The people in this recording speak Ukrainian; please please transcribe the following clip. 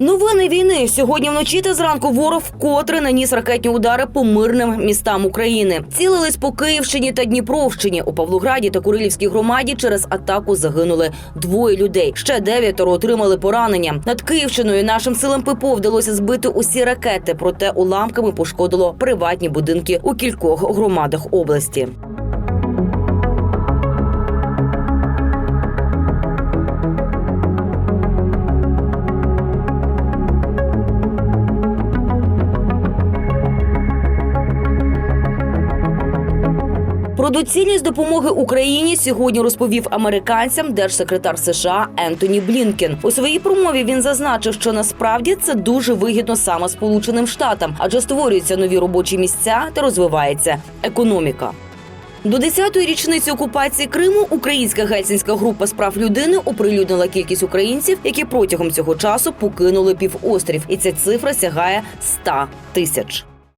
Новини війни сьогодні вночі та зранку ворог вкотре наніс ракетні удари по мирним містам України. Цілились по Київщині та Дніпровщині. У Павлограді та Курилівській громаді через атаку загинули двоє людей. Ще дев'ятеро отримали поранення. Над Київщиною нашим силам ППО вдалося збити усі ракети, проте уламками пошкодило приватні будинки у кількох громадах області. Про доцільність допомоги Україні сьогодні розповів американцям держсекретар США Ентоні Блінкен. У своїй промові він зазначив, що насправді це дуже вигідно саме Сполученим Штатам, адже створюються нові робочі місця та розвивається економіка. До 10-ї річниці окупації Криму українська гельсінська група з прав людини оприлюднила кількість українців, які протягом цього часу покинули півострів, і ця цифра сягає 100 тисяч.